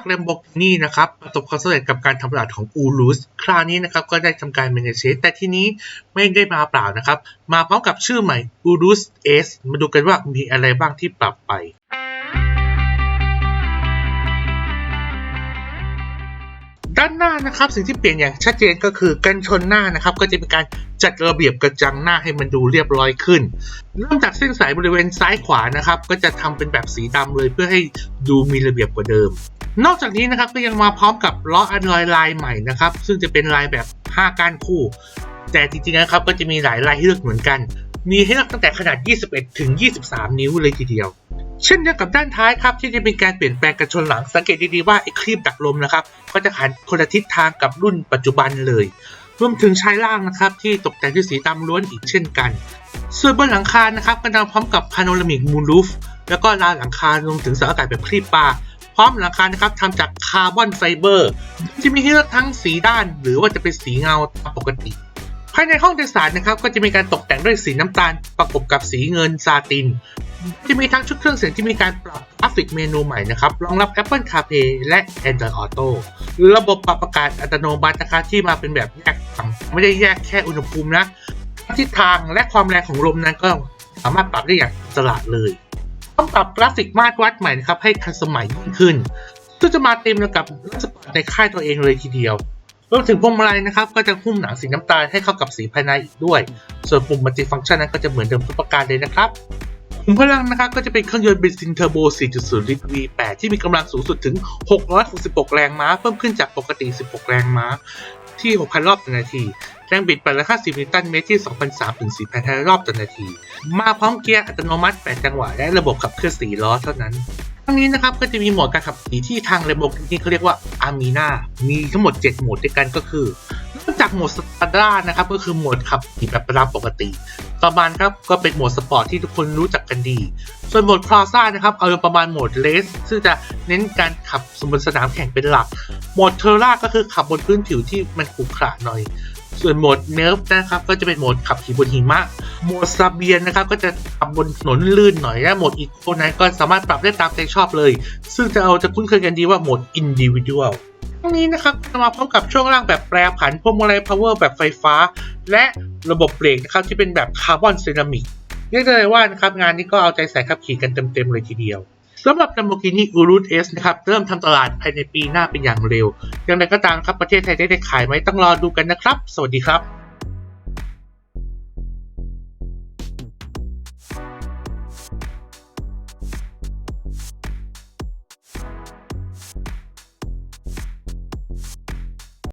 จากแลมโบกินี่นะครับประสบความสำเร็จกับการทำตลาดของอูรุสคราวนี้นะครับก็ได้ทำการเมนเชสแต่ที่นี้ไม่ได้มาเปล่านะครับ มาพร้อมกับชื่อใหม่อูรุสเอสมาดูกันว่ามีอะไรบ้างที่ปรับไป ด้านหน้านะครับสิ่งที่เปลี่ยนอย่างชัดเจนก็คือกันชนหน้านะครับ ก็จะเป็นการจัดระเบียบกระจังหน้าให้มันดูเรียบร้อยขึ้น เริ่มจากเส้นสายบริเวณซ้ายขวานะครับ ก็จะทำเป็นแบบสีดำเลยเพื่อให้ดูมีระเบียบกว่าเดิม นอกจากนี้นะครับก็ยังมาพร้อมกับล้ออันลอยลายใหม่นะครับ ซึ่งจะเป็นลายแบบ 5 ก้านคู่ แต่จริงๆนะครับก็จะมีหลายลายให้เลือกเหมือนกัน มีให้เลือกตั้งแต่ขนาด 21 ถึง 23 นิ้วเลยทีเดียว เช่นเดียวกับด้านท้ายครับที่จะเป็นการเปลี่ยนแปลงกระชนหลังสังเกตดีๆว่าไอ้ครีบดักลมนะครับก็จะหันคนละทิศทางกับรุ่นปัจจุบันเลยรวมถึงชายล่างนะครับที่ตกแต่งด้วยสีดำล้วนอีกเช่นกัน ส่วนบนหลังคานะครับก็นำพร้อมกับพาโนรามิกมูนรูฟแล้วก็ราวหลังคารวมถึงเสาอากาศแบบคลีปปลาพร้อมหลังคานะครับทำจากคาร์บอนไฟเบอร์จะมีให้เลือกทั้งสีด้าน หรือว่าจะเป็นสีเงาตามปกติภายในห้องโดยสารนะครับก็จะมีการตกแต่งด้วยสีน้ำตาลประกบกับสีเงินซาติน จะมีทั้งชุดเครื่องเสียงที่มีการปรับกราฟิกเมนูใหม่นะครับ รองรับ Apple CarPlay และ Android Auto ระบบปรับอากาศอัตโนมัตินะครับที่มาเป็นแบบแยกฝั่งไม่ได้แยกแค่อุณหภูมินะ ทิศทางและความแรงของลมนั้นก็สามารถปรับได้อย่างอิสระเลย ต้องปรับกราฟิกมาตรวัดใหม่นะครับให้ทันสมัยยิ่งขึ้นซึ่งจะมาเต็มกับรถสปอร์ตในค่ายตัวเองเลยทีเดียวรวมถึงพวงมาลัยนะครับก็จะหุ้มหนังสีน้ำตาลให้เข้ากับสีภายในอีกด้วย ส่วนปุ่มมัลติฟังก์ชันนั้นก็จะเหมือนเดิมทุกประการเลยนะครับ ขุมพลังนะครับก็จะเป็นเครื่องยนต์เบนซินเทอร์โบ 4.0 ลิตร V8 ที่มีกำลังสูงสุดถึง 666 แรงม้า เพิ่มขึ้นจากปกติ 16 แรงม้า ที่ 6,000 รอบต่อนาที แรงบิด850นิวตันเมตรที่ 2,300 ถึง4,000 รอบต่อนาที มาพร้อมเกียร์อัตโนมัติ 8 จังหวะ และระบบขับเคลื่อน4ล้อเท่านั้นทั้งนี้นะครับก็จะมีโหมดการขับขี่ที่ทาง Lamborghini เขาเรียกว่า Armina มีทั้งหมด 7 โหมดด้วยกันก็คือเริ่มจากโหมดสตาร์ดานะครับก็คือโหมดขับขี่แบบตามปกติ ต่อมาครับก็เป็นโหมดสปอร์ตที่ทุกคนรู้จักกันดี ส่วนโหมดคลาซ่านะครับเอาเป็นประมาณโหมดเลสซึ่งจะเน้นการขับบนสนามแข่งเป็นหลัก โหมดเทอร่าก็คือขับบนพื้นผิวที่มันขรุขระหน่อย ส่วนโหมดเนิร์ฟนะครับก็จะเป็นโหมดขับขี่บนหิมะ โหมดซาเบียนนะครับก็จะขับบนถนนลื่นหน่อยและโหมดอีโคนั้นก็สามารถปรับได้ตามใจชอบเลย ซึ่งจะเอาจะคุ้นเคยกันดีว่าโหมดอินดิวิ u a l ทั้งนี้นะครับจะมาพร้อมกับช่วงล่างแบบแปรผันพวงมาลัยพาวเวอร์แบบไฟฟ้า และระบบเบรกนะครับที่เป็นแบบคาร์บอนเซรามิกเรียกได้เลยว่านะครับงานนี้ก็เอาใจใส่ขับขี่กันเต็มๆเลยทีเดียวสำหรับ Lamborghini Urus S นะครับเริ่มทำตลาดภายในปีหน้าเป็นอย่างเร็ว อย่างไรก็ตามครับประเทศไทยได้ได้ขายไหมต้องรอดูกันนะครับ สวัสดีครับ